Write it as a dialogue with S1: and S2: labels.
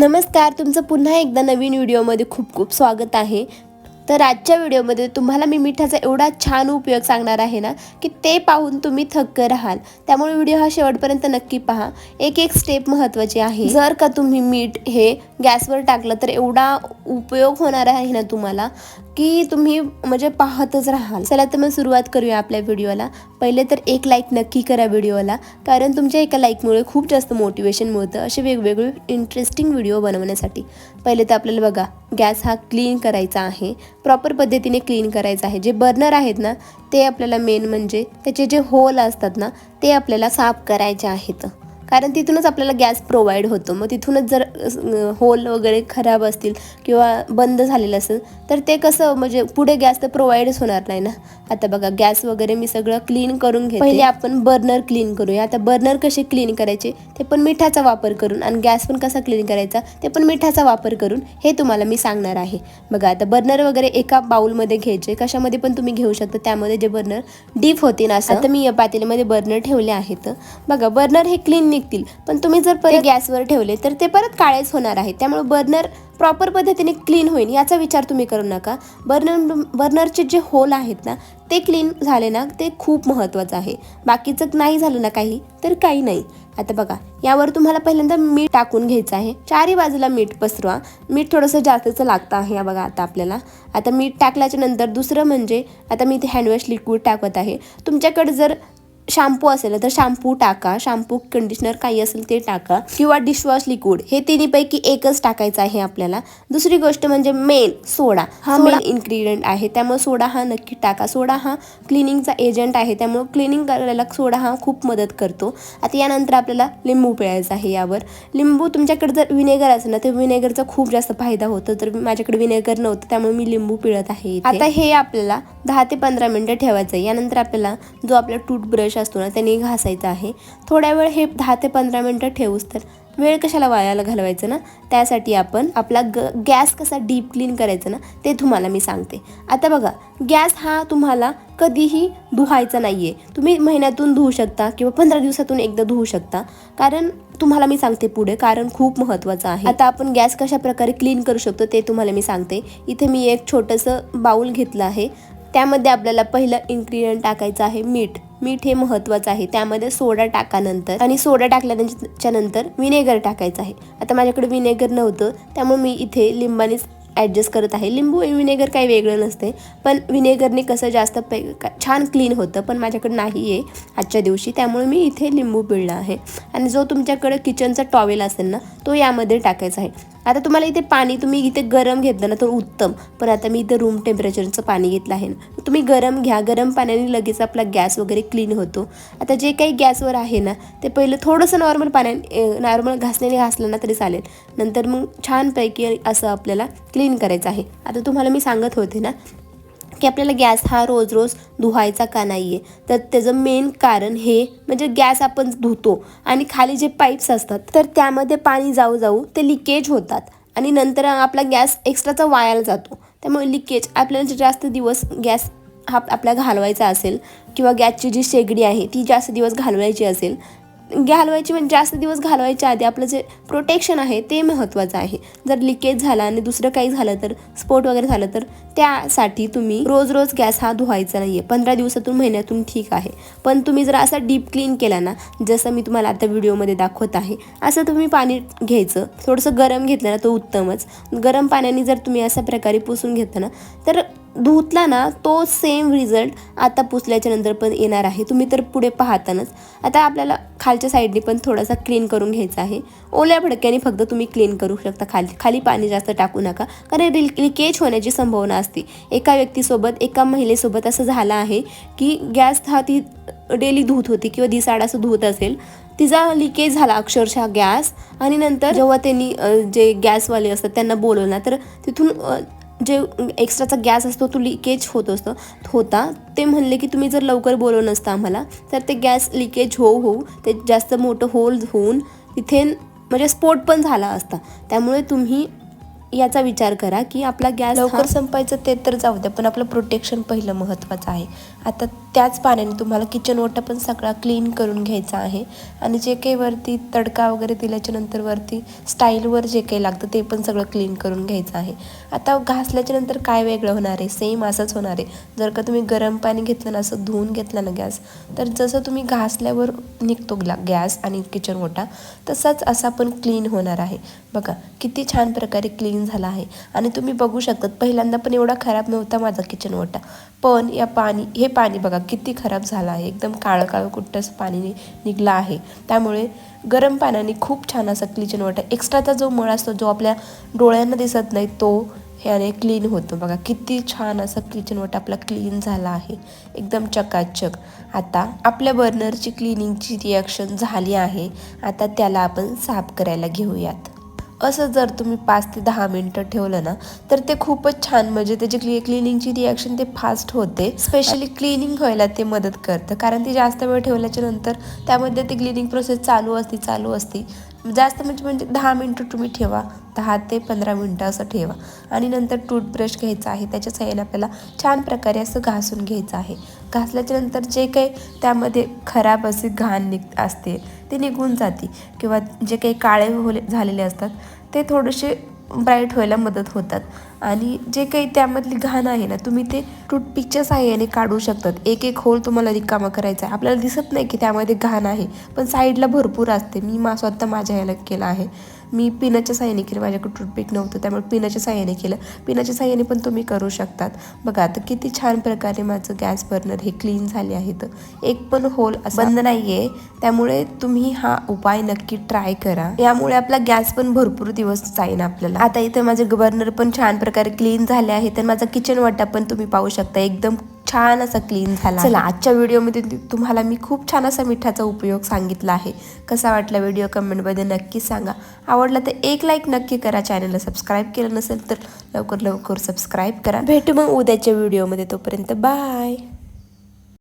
S1: नमस्कार तुमचं पुन्हा एकदा नवीन व्हिडिओमध्ये खूप खूप स्वागत आहे. तर आजच्या व्हिडिओमध्ये तुम्हाला मी मिठाचा एवढा छान उपयोग सांगणार आहे ना की ते पाहून तुम्ही थक्क राहाल. त्यामुळे व्हिडिओ हा शेवटपर्यंत नक्की पहा. एक एक स्टेप महत्त्वाची आहे. जर का तुम्ही मीठ हे गॅसवर टाकलं तर एवढा उपयोग होणार आहे ना तुम्हाला. की तुम्ही म्हणजे पाहतच राहाल. चला तर मग सुरुवात करूया आपल्या व्हिडिओला. पहिले तर एक लाईक नक्की करा व्हिडिओला कारण तुमच्या एका लाईकमुळे खूप जास्त मोटिवेशन मिळतं असे वेगवेगळे इंटरेस्टिंग व्हिडिओ बनवण्यासाठी. पहिले तर आपल्याला बघा गॅस हा क्लीन करायचा आहे. प्रॉपर पद्धतीने क्लीन करायचा आहे. जे बर्नर आहेत ना ते आपल्याला मेन म्हणजे त्याचे जे होल असतात ना ते आपल्याला साफ करायचे आहेत. कारण तिथूनच आपल्याला गॅस प्रोव्हाइड होतो. मग तिथूनच जर होल वगैरे खराब असतील किंवा बंद झालेलं असेल तर ते कसं म्हणजे पुढे गॅस तर प्रोव्हाइडच होणार नाही ना? आता बघा गॅस वगैरे मी सगळं क्लीन करून घेते. पहिले आपण बर्नर क्लीन करूया. आता बर्नर कसे क्लीन करायचे? ते पण मिठाचा वापर करून आणि गॅस पण कसा क्लीन करायचा? ते पण मिठाचा वापर करून हे तुम्हाला मी सांगणार आहे. बघा आता बर्नर वगैरे एका बाउलमध्ये घ्यायचे. कशामध्ये पण तुम्ही घेऊ शकता. त्यामध्ये जे बर्नर डीप होते ना असं? आता मी या पातेल्यामध्ये बर्नर ठेवले आहेत. बघा बर्नर हे क्लीन निघतील. पण तुम्ही जर परत गॅसवर ठेवले तर ते परत काळेच होणार आहे. त्यामुळे बर्नर प्रॉपर पद्धतीने क्लीन होईल याचा विचार तुम्ही करू नका. बर्नर बर्नरचे जे होल आहेत ना ते क्लीन झाले ना ते खूप महत्त्वाचं आहे. बाकीचं नाही झालं ना काही तर काही नाही. आता बघा यावर तुम्हाला पहिल्यांदा मीठ टाकून घ्यायचं आहे. चारही बाजूला मीठ पसरवा. मीठ थोडंसं जास्तचं लागतं आहे या बघा आता आपल्याला. आता मीठ टाकल्याच्या नंतर दुसरं म्हणजे आता मी इथे हँडवॉश लिक्विड टाकत आहे. तुमच्याकडे जर शॅम्पू असेल तर शॅम्पू टाका. शॅम्पू कंडिशनर काही असेल ते टाका. किंवा डिशवॉश लिक्विड हे तिन्हीपैकी एकच टाकायचं आहे आपल्याला. दुसरी गोष्ट म्हणजे मेन सोडा. हा मेन इन्ग्रेडियंट आहे. त्यामुळे सोडा हा नक्की टाका. सोडा हा क्लिनिंगचा एजंट आहे. त्यामुळे क्लिनिंग करायला सोडा हा खूप मदत करतो. आता यानंतर आपल्याला लिंबू पिळायचा आहे यावर. लिंबू तुमच्याकडे जर विनेगर असेल ना तर विनेगरचा खूप जास्त फायदा होतो. तर माझ्याकडे विनेगर नव्हतं त्यामुळे मी लिंबू पिळत आहे. आता हे आपल्याला दहा ते पंधरा मिनिटं ठेवायचं आहे. यानंतर आपल्याला जो आपला टूथब्रश असतो ना त्यांनी घासायचा आहे. थोड्या वेळ हे दहा ते पंधरा मिनटं ठेवूच तर वेळ कशाला वायाला घालवायचं ना? त्यासाठी आपण आपला ग गॅस कसा डीप क्लीन करायचं ना ते तुम्हाला मी सांगते. आता बघा गॅस हा तुम्हाला कधीही धुवायचा नाही आहे तुम्ही महिन्यातून धुवू शकता किंवा पंधरा दिवसातून एकदा धुवू शकता. कारण तुम्हाला मी सांगते पुढे कारण खूप महत्त्वाचं आहे. आता आपण गॅस कशा प्रकारे क्लीन करू शकतो ते तुम्हाला मी सांगते. इथे मी एक छोटंसं बाऊल घेतलं आहे. त्यामध्ये आपल्याला पहिलं इन्ग्रिडियंट टाकायचं आहे मीठ. मीठ हे महत्त्वाचं आहे. त्यामध्ये सोडा टाकानंतर आणि सोडा टाकल्याच्या नंतर विनेगर टाकायचं आहे. आता माझ्याकडे विनेगर नव्हतं त्यामुळे मी इथे लिंबानेच ॲडजस्ट करत आहे. लिंबू विनेगर काही वेगळं नसते पण विनेगरने कसं जास्त पे छान क्लीन होतं पण माझ्याकडे नाही आहे आजच्या दिवशी त्यामुळे मी इथे लिंबू पिळला आहे. आणि जो तुमच्याकडे किचनचा टॉवेल असेल ना तो यामध्ये टाकायचा आहे. आता तुम्हाला इथे पाणी तुम्ही इथे गरम घेतलं ना तर उत्तम. पण आता मी इथे रूम टेम्परेचरचं पाणी घेतलं आहे. ना तुम्ही गरम घ्या. गरम पाण्याने लगेच आपला गॅस वगैरे क्लीन होतो. आता जे काही गॅसवर आहे ना ते पहिलं थोडंसं नॉर्मल पाण्याने नॉर्मल घासण्याने घासलं ना तरी चालेल. नंतर मग छानपैकी असं आपल्याला क्लीन करायचं आहे. आता तुम्हाला मी सांगत होते ना की आपल्याला गॅस हा रोज रोज धुवायचा का नाही आहे तर त्याचं मेन कारण हे म्हणजे गॅस आपण धुतो आणि खाली जे पाईप्स असतात तर त्यामध्ये पाणी जाऊ जाऊ ते लिकेज होतात आणि नंतर आपला गॅस एक्स्ट्राचा वायाला जातो. त्यामुळे लिकेज आपल्याला जास्त दिवस गॅस हा आपला घालवायचा असेल किंवा गॅसची जी शेगडी आहे ती जास्त दिवस घालवायची असेल घालवायची म्हणजे जास्त दिवस घालवायच्या आधी आपलं जे प्रोटेक्शन आहे ते महत्त्वाचं आहे. जर लिकेज झाला आणि दुसरं काही झालं तर स्फोट वगैरे झालं तर त्यासाठी तुम्ही रोज रोज गॅस हा धुवायचा नाही आहे पंधरा दिवसातून महिन्यातून ठीक आहे. पण तुम्ही जर असा डीप क्लीन केला ना जसं मी तुम्हाला आता व्हिडिओमध्ये दाखवत आहे असं तुम्ही पाणी घ्यायचं. थोडंसं गरम घेतलं ना तो उत्तमच. गरम पाण्याने जर तुम्ही अशा प्रकारे पुसून घेतलं ना तर धुतला ना तो सेम रिझल्ट आता पुसल्याच्या नंतर पण येणार आहे. तुम्ही तर पुढे पाहतानच. आता आपल्याला खालच्या साईडने पण थोडासा क्लीन करून घ्यायचा आहे. ओल्या भडक्याने फक्त तुम्ही क्लीन करू शकता. खाली खाली पाणी जास्त टाकू नका. कारण लिकेज होण्याची संभावना असते. एका व्यक्तीसोबत एका महिलेसोबत असं झालं आहे की गॅस हा ती डेली धूत होती किंवा दिसाड असं धुत असेल तिचा लिकेज झाला अक्षरशः गॅस. आणि नंतर जेव्हा त्यांनी जे गॅसवाले असतात त्यांना बोलवलं तर तिथून जे एक्स्ट्राचा गॅस असतो तो लिकेज होत असतो होता. ते म्हणले की तुम्ही जर लवकर बोलवलं नसतं आम्हाला तर ते गॅस लिकेज होऊ होऊ ते जास्त मोठं होल होऊन तिथे म्हणजे स्फोट पण झाला असता. त्यामुळे तुम्ही याचा विचार करा की आपला गॅस लवकर संपायचं ते तर जाऊ द्या पण आपलं प्रोटेक्शन पहिलं महत्त्वाचं आहे. आता
S2: त्याच पाण्याने तुम्हाला किचन ओटा पण सगळा क्लीन करून घ्यायचा आहे. आणि जे काही वरती तडका वगैरे दिल्याच्या नंतर वरती स्टाईलवर जे काही लागतं ते पण सगळं क्लीन करून घ्यायचं आहे. आता घासल्याच्या नंतर काय वेगळं होणार आहे? सेम असंच होणार आहे. जर का तुम्ही गरम पाणी घेतलं ना असं धुवून घेतलं ना गॅस तर जसं तुम्ही घासल्यावर निघतो गॅस आणि किचन ओटा तसाच असा पण क्लीन होणार आहे. बघा किती छान प्रकारे क्लीन झाला आहे. आणि तुम्ही बघू शकतात पहिल्यांदा पण एवढा खराब नव्हता माझा किचन ओटा पण या पाणी हे पाणी बघा किती खराब झालं आहे. एकदम काळं काळं कुठंच पाणी निघलं आहे. त्यामुळे गरम पाण्याने खूप छान असा क्लिचन ओटा एक्स्ट्राचा जो मळ असतो जो आपल्या डोळ्यांना दिसत नाही तो ह्याने क्लीन होतो. बघा किती छान असा किचन ओटा आपला क्लीन झाला आहे. एकदम चकाचक. आता आपल्या बर्नरची क्लिनिंगची रिॲक्शन झाली आहे. आता त्याला आपण साफ करायला घेऊयात. असं जर तुम्ही पाच ते दहा मिनटं ठेवलं ना तर ते खूपच छान म्हणजे त्याची क्लि क्लिनिंगची रिॲक्शन ते फास्ट होते. स्पेशली क्लिनिंग व्हायला ते मदत करतं. कारण ती जास्त वेळ ठेवल्याच्या नंतर त्यामध्ये ती क्लिनिंग प्रोसेस चालू असते चालू असते. जास्त म्हणजे म्हणजे दहा मिनटं तुम्ही ठेवा. दहा ते पंधरा मिनटं असं ठेवा. आणि नंतर टूथब्रश घ्यायचा आहे. त्याच्या साह्याने आपल्याला छान प्रकारे असं घासून घ्यायचं आहे. घासल्याच्या नंतर जे काही त्यामध्ये खराब असे घाण निघ असते ते निघून जाते. किंवा जे काही काळे होले झालेले असतात ते थोडेसे ब्राईट व्हायला मदत होतात. आणि जे काही त्यामधली घाण आहे ना तुम्ही ते टूथपिकच्या साह्याने काढू शकतात. एक एक होल तुम्हाला रिकामा करायचा आहे. आपल्याला दिसत नाही की त्यामध्ये घाण आहे पण साईडला भरपूर असते. मी मा स्वतः माझ्या ह्याला केला आहे. मी पिनाच्या साह्याने केलं. माझ्याकडे टूथपिक नव्हतं त्यामुळे पिनाच्या साह्याने केलं. पिनाच्या साह्याने पण तुम्ही करू शकतात. बघा आता किती छान प्रकारे माझं गॅस बर्नर हे क्लीन झाले आहेत. एक पण होल बंद नाही आहे त्यामुळे तुम्ही हा उपाय नक्की ट्राय करा. यामुळे आपला गॅस पण भरपूर दिवस जाईन आपल्याला. आता इथे माझे बर्नर पण छान प्रकारे क्लीन झाले आहे तर माझा किचन वाटा पण तुम्ही पाहू शकता. एकदम छान असा क्लीन झाला चला आजच्या व्हिडिओमध्ये तुम्हाला मी खूप छान असा मिठाचा उपयोग सांगितला आहे. कसा वाटला व्हिडिओ कमेंटमध्ये नक्की सांगा. आवडला तर एक लाईक नक्की करा. चॅनलला सबस्क्राईब केलं नसेल तर लवकर लवकर सबस्क्राईब करा. भेटू मग उद्याच्या व्हिडिओमध्ये तोपर्यंत बाय